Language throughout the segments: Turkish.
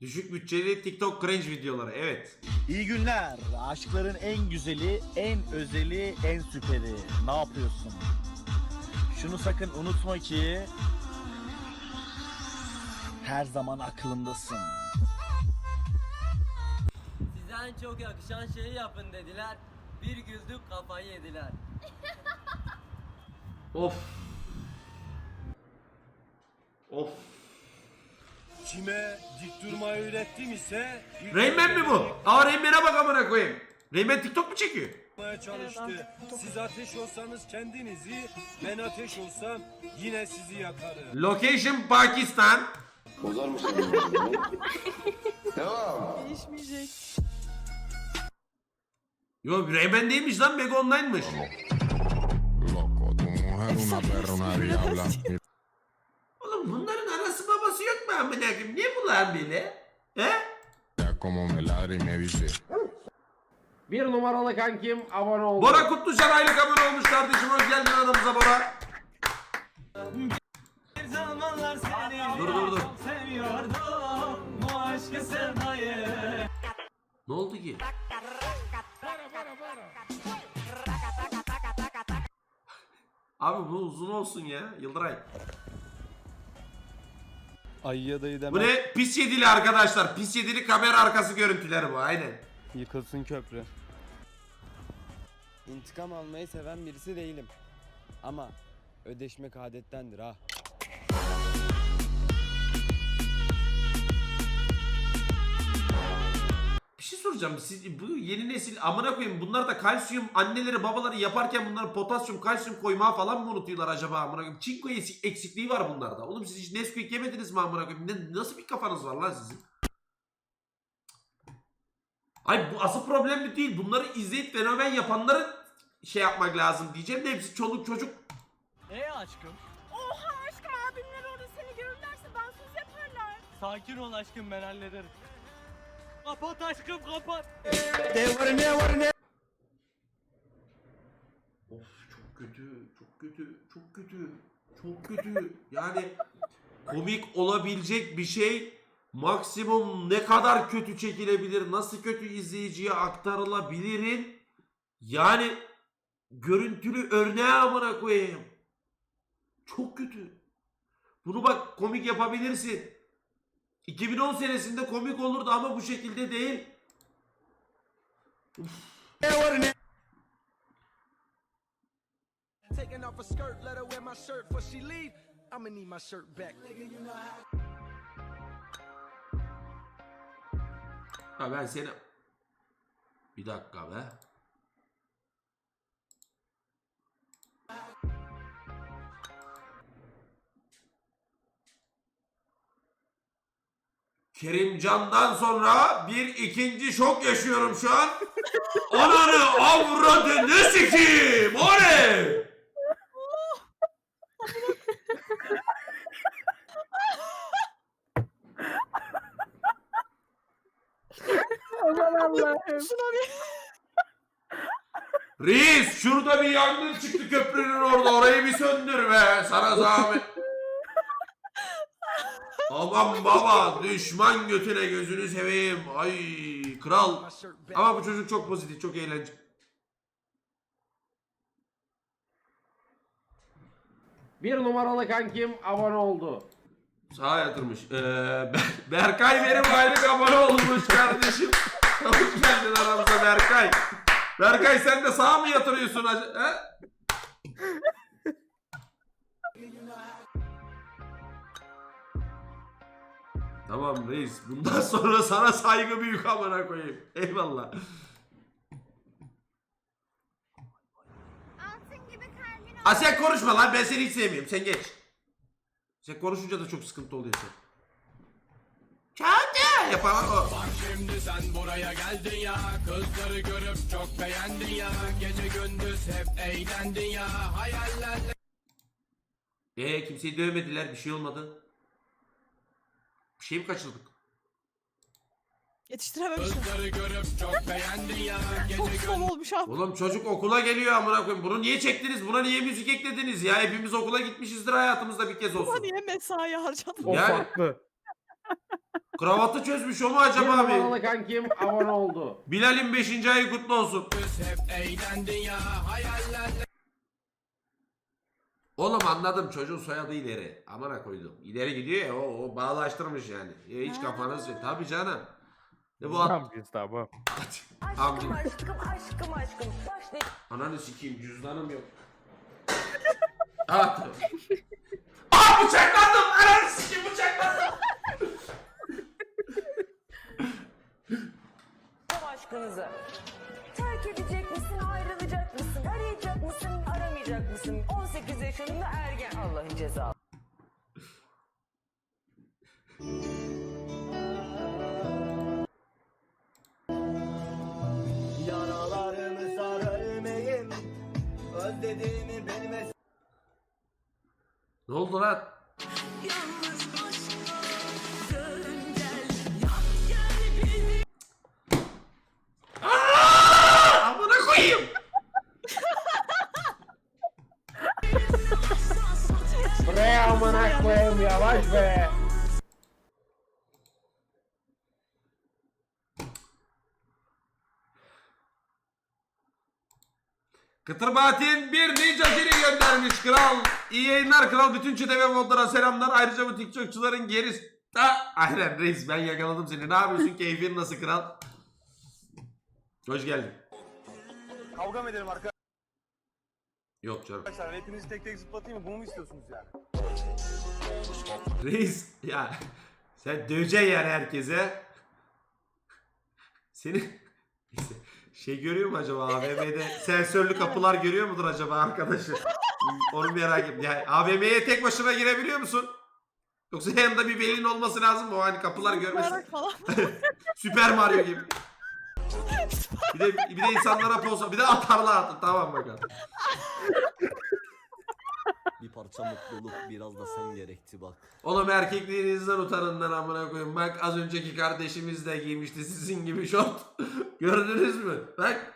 Düşük bütçeli TikTok cringe videoları. Evet. İyi günler. Aşkların en güzeli, en özeli, en süperi. Ne yapıyorsun? Şunu sakın unutma ki her zaman aklımdasın. Size en çok yakışan şeyi yapın dediler. Bir güldük kafayı yediler. Of. Of. Kime dik durmayı öğrettim ise Rayman mi bu? Aa Rayman'e bak amına koyayım. Rayman TikTok mu çekiyor? çalıştı. Siz ateş olsanız kendinizi, ben ateş olsam yine sizi yakarım. Location Pakistan. Bozar mısın? Devam. Değişmeyecek. Yo Rayman değilmiş lan Mega Online'mış. Loco, tu mujer una perra, una diabla. Anası amına koyayım? Niye bunlar böyle? He? Ya como me ladra y me dice. Bir numaralı kankim abone oldu. Bora Kutlucan aylık abone olmuş kardeşim. Hoş geldin aramıza Bora. Dur dur dur. Ne oldu ki? Abi bu uzun olsun ya Yıldıray. Ayıya dayı Bu deme. ne? Pis yedili arkadaşlar. Pis yedili kamera arkası görüntüleri bu aynen. Yıkılsın köprü. İntikam almayı seven birisi değilim. Ama ödeşmek adettendir ha. Soracağım. Siz bu yeni nesil amına koyayım bunlar da kalsiyum anneleri babaları yaparken bunlar potasyum kalsiyum koyma falan mı unutuyorlar acaba amına koyayım? Çinko eksik- eksikliği var bunlarda. Oğlum siz hiç Nesquik yemediniz mi amına koyayım? Ne, nasıl bir kafanız var lan sizin? Ay bu asıl problem mi değil. Bunları izleyip fenomen yapanların şey yapmak lazım diyeceğim de hepsi çoluk çocuk. Ey aşkım. Oha aşkım abimler orada seni görürlerse dansöz yaparlar. Sakin ol aşkım ben hallederim. Kapat aşkım kapat. Of çok kötü, çok kötü, çok kötü, çok kötü. Yani komik olabilecek bir şey maksimum ne kadar kötü çekilebilir, nasıl kötü izleyiciye aktarılabilirin yani görüntülü örneğe amına koyayım. Çok kötü. Bunu bak komik yapabilirsin. 2010 senesinde komik olurdu ama bu şekilde değil. Taking off a skirt, let her wear my shirt before she leave. I'ma need my shirt back. Ha ben seni... Bir dakika be. Kerimcan'dan sonra bir ikinci şok yaşıyorum şu an. Ananı avradını sikeyim. O ne? Aman Allah'ım. Şuna bir Reis şurada bir yangın çıktı köprünün orada orayı bir söndür be sana zahmet. Aman baba düşman götüne gözünü seveyim. Ay kral. Ama bu çocuk çok pozitif çok eğlenceli. Bir numaralı kankim abone oldu. Sağa yatırmış. Ee, Ber- Berkay benim aylık abone olmuş kardeşim. Hoş geldin aramıza Berkay. Berkay sen de sağa mı yatırıyorsun? He? Tamam reis. Bundan sonra sana saygı büyük amına koyayım. Eyvallah. altın gibi kalbin Ha sen konuşma lan ben seni hiç sevmiyorum. Sen geç. Sen konuşunca da çok sıkıntı oluyor sen. Çağatay yapamam o. Şimdi sen buraya geldin ya Kızları görüp çok beğendin ya Gece gündüz hep eğlendin ya Hayallerle Ee kimseyi dövmediler bir şey olmadı. Bir şey mi kaçırdık? Yetiştirememişim. Kızları görüp çok beğendin ya Çok son olmuş abi. Oğlum çocuk okula geliyor amına koyayım. Bunu niye çektiniz? Buna niye müzik eklediniz ya? Hepimiz okula gitmişizdir hayatımızda bir kez Ama olsun. niye mesai harcadın? O Yani- farklı. Kravatı çözmüş o mu acaba Bir abi? numaralı kankim abone oldu. Bilal'in 5. ayı kutlu olsun. hep eğlendin ya Hayallerle Oğlum anladım çocuğun soyadı ileri. Amına koydum. İleri gidiyor ya o, o bağlaştırmış yani. Ya hiç kafanız Tabii canım. Ne bu at? tamam. Tamam. Aşkım aşkım aşkım aşkım. Başlayın. Ananı sikeyim cüzdanım yok. At. Aa bıçaklandım. Ananı sikeyim bıçaklandım. aşkınızı. Terk edecek misin, ayrılacak mısın, arayacak mısın, aramayacak mısın? 18 yaşında ergen Allah'ın cezası. Yaralarımı sar ölmeyim. Özlediğimi bilmesin. Ne oldu lan? Amına koyayım yavaş be. Kıtır Bahattin bir ninja seni göndermiş kral. İyi yayınlar kral. Bütün çete ve modlara selamlar. Ayrıca bu TikTokçuların gerisi... Ha, aynen reis ben yakaladım seni. Ne yapıyorsun? Keyfin nasıl kral? Hoş geldin. Kavga mı edelim arkadaşlar? Yok canım. Hepinizi tek tek zıplatayım mı? Bunu mu istiyorsunuz yani? Reis ya sen döveceksin yani herkese. Seni şey görüyor mu acaba AVM'de sensörlü kapılar görüyor mudur acaba arkadaşı? Onu merak ettim. Yani AVM'ye tek başına girebiliyor musun? Yoksa yanında bir velin olması lazım mı? O hani kapılar görmesin. Süper Mario gibi. Bir de, bir de insanlara poz bir de atarlar atın. Tamam bakalım. Parça mutluluk biraz da sen gerekti bak. Oğlum erkekliğinizden utanın lan amına koyayım. Bak az önceki kardeşimiz de giymişti sizin gibi şort. Gördünüz mü? Bak.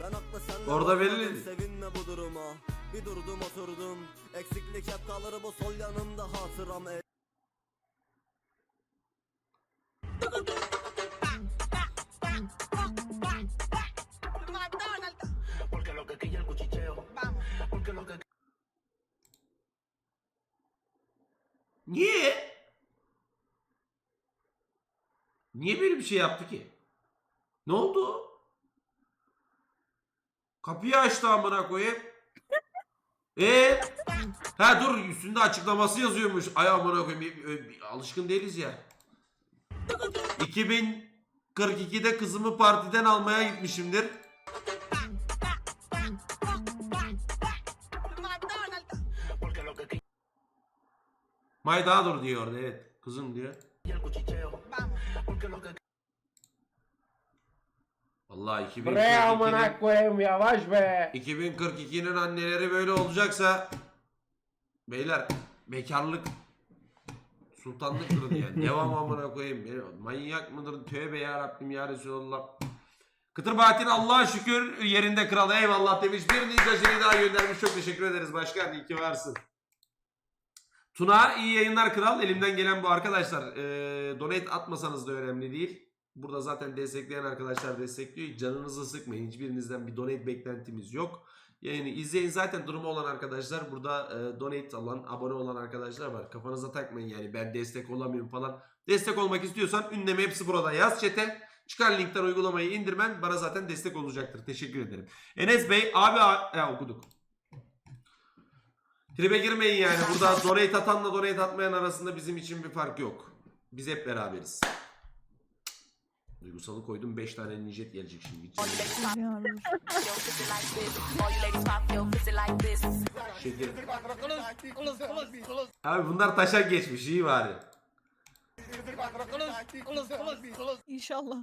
Ben de Orada belli. Sevinme bu duruma. Bir durdum oturdum. Eksiklik hep kalır bu sol yanımda hatıram. Niye böyle bir şey yaptı ki? Ne oldu? Kapıyı açtı amına koyayım. E Ha dur üstünde açıklaması yazıyormuş. Ay amına koyayım. Alışkın değiliz ya. 2042'de kızımı partiden almaya gitmişimdir. Maydadır diyor evet. Kızım diyor. Vallahi Buraya 2042'nin amına koyayım yavaş be. 2042'nin anneleri böyle olacaksa beyler bekarlık sultanlıktır yani. Devam amına koyayım. Manyak mıdır? Tövbe ya Rabbim ya Resulallah. Kıtır Bahattin Allah'a şükür yerinde kral eyvallah demiş. Bir ninja daha göndermiş. Çok teşekkür ederiz başkan. İyi ki varsın. Tuna iyi yayınlar kral. Elimden gelen bu arkadaşlar. Ee, donate atmasanız da önemli değil. Burada zaten destekleyen arkadaşlar destekliyor. Canınızı sıkmayın. Hiçbirinizden bir donate beklentimiz yok. Yayını izleyin. Zaten durumu olan arkadaşlar burada e, donate alan, abone olan arkadaşlar var. Kafanıza takmayın yani ben destek olamıyorum falan. Destek olmak istiyorsan ünleme hepsi burada yaz chat'e. Çıkan linkten uygulamayı indirmen bana zaten destek olacaktır. Teşekkür ederim. Enes Bey abi ya, okuduk. Tribe girmeyin yani. Burada donate atanla donate atmayan arasında bizim için bir fark yok. Biz hep beraberiz. Duygusalı koydum 5 tane nijet gelecek şimdi. Şeker. Abi bunlar taşak geçmiş iyi bari. İnşallah.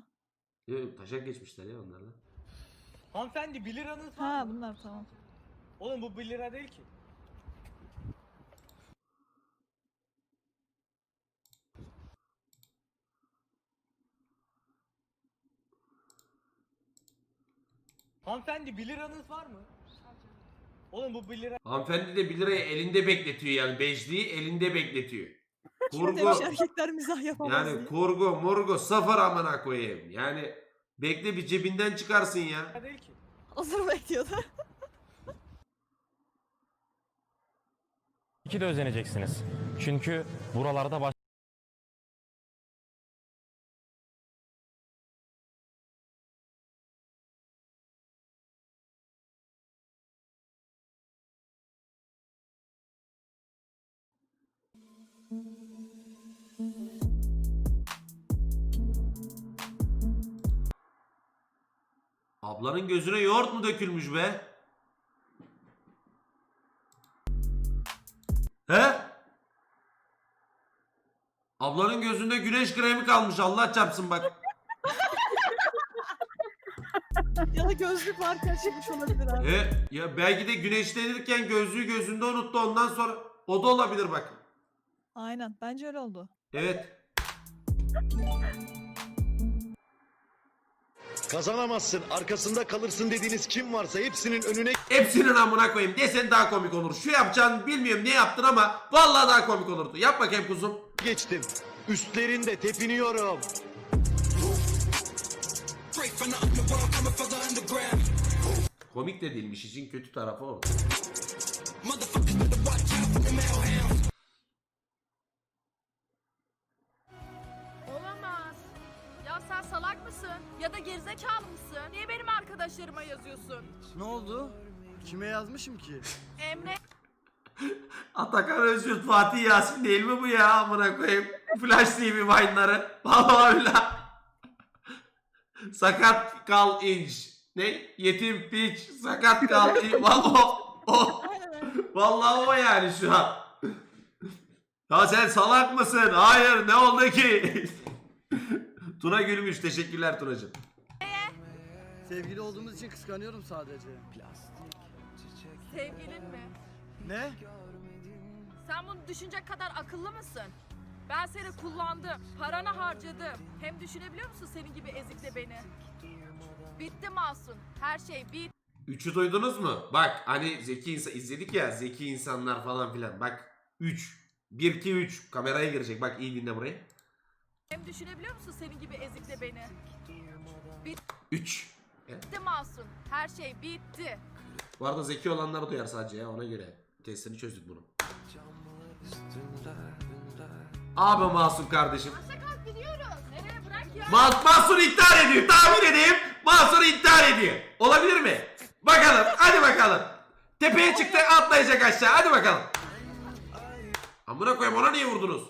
Yok taşak geçmişler ya onlarla. Hanımefendi 1 liranız Ha bunlar tamam. Oğlum bu 1 lira değil ki. Hanımefendi 1 liranız var mı? Oğlum bu 1 lira Hanımefendi de 1 lirayı elinde bekletiyor yani. Beşliği elinde bekletiyor. Kurgu. erkekler mizah yapamaz Yani kurgu murgu sıfır amına koyayım. Yani bekle bir cebinden çıkarsın ya. Hazır bekliyordu. İki de özeneceksiniz. Çünkü buralarda baş... Ablanın gözüne yoğurt mu dökülmüş be? He? Ablanın gözünde güneş kremi kalmış Allah çarpsın bak. ya da gözlük varken çıkmış olabilir abi. E, ya belki de güneşlenirken gözlüğü gözünde unuttu ondan sonra o da olabilir bak. Aynen bence öyle oldu. Evet. Kazanamazsın, arkasında kalırsın dediğiniz kim varsa hepsinin önüne Hepsinin amına koyayım desen daha komik olur. Şu yapacağını bilmiyorum ne yaptın ama vallahi daha komik olurdu. Yap bakayım kuzum. geçtim. Üstlerinde tepiniyorum. Komik de değilmiş işin kötü tarafı o. gerizekalı mısın? Niye benim arkadaşlarıma yazıyorsun? Ne oldu? Kime yazmışım ki? Emre Atakan Özgürt Fatih Yasin değil mi bu ya amına koyayım? Flash TV Vine'ları. Vallahi billahi. Sakat kal inç. Ne? Yetim piç. Sakat kal inç. Vallahi o. o. Vallahi o yani şu an. Ya sen salak mısın? Hayır ne oldu ki? Tuna gülmüş. Teşekkürler Tunacığım. Sevgili olduğumuz için kıskanıyorum sadece. sevgilin mi? Ne? Sen bunu düşünecek kadar akıllı mısın? Ben seni kullandım, paranı harcadım. Hem düşünebiliyor musun senin gibi ezikle beni? Bitti Masum, her şey bitti. Üçü duydunuz mu? Bak hani zeki insan izledik ya zeki insanlar falan filan. Bak 3. 1 2 3 kameraya girecek. Bak iyi dinle burayı. Hem düşünebiliyor musun senin gibi ezikle beni? 3. Bitti Masum, her şey bitti. Bu arada zeki olanlar duyar sadece ya ona göre. Testini çözdük bunu. Abi Masum kardeşim. Kalk gidiyoruz. Nereye bırak ya? Mas Masum intihar ediyor. Tahmin edeyim. Masum intihar ediyor. Olabilir mi? Bakalım. Hadi bakalım. Tepeye çıktı atlayacak aşağı. Hadi bakalım. Amına koyayım ona niye vurdunuz?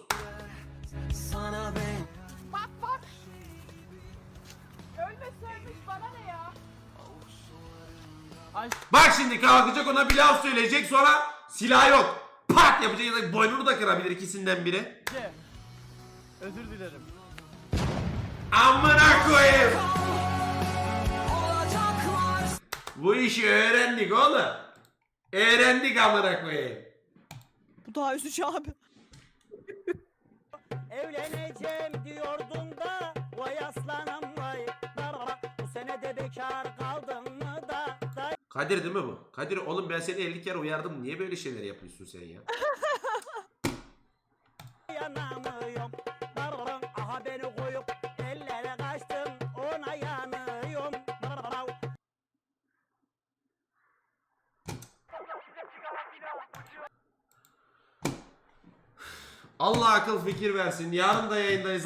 Bak şimdi kalkacak ona bir laf söyleyecek sonra silah yok. Pat yapacak ya da boynunu da kırabilir ikisinden biri. Özür dilerim. Amına koyayım. Bu işi öğrendik oğlum. Öğrendik amına koyayım. Bu daha üzücü abi. Evleneceğim diyordun da vay aslanım vay. Bu sene de bekar da Kadir değil mi bu? Kadir oğlum ben seni 50 kere uyardım. Niye böyle şeyler yapıyorsun sen ya? dayanamıyorum. Aha beni koyup ellere kaçtım ona yanıyorum. Allah akıl fikir versin. Yarın da yayındayız.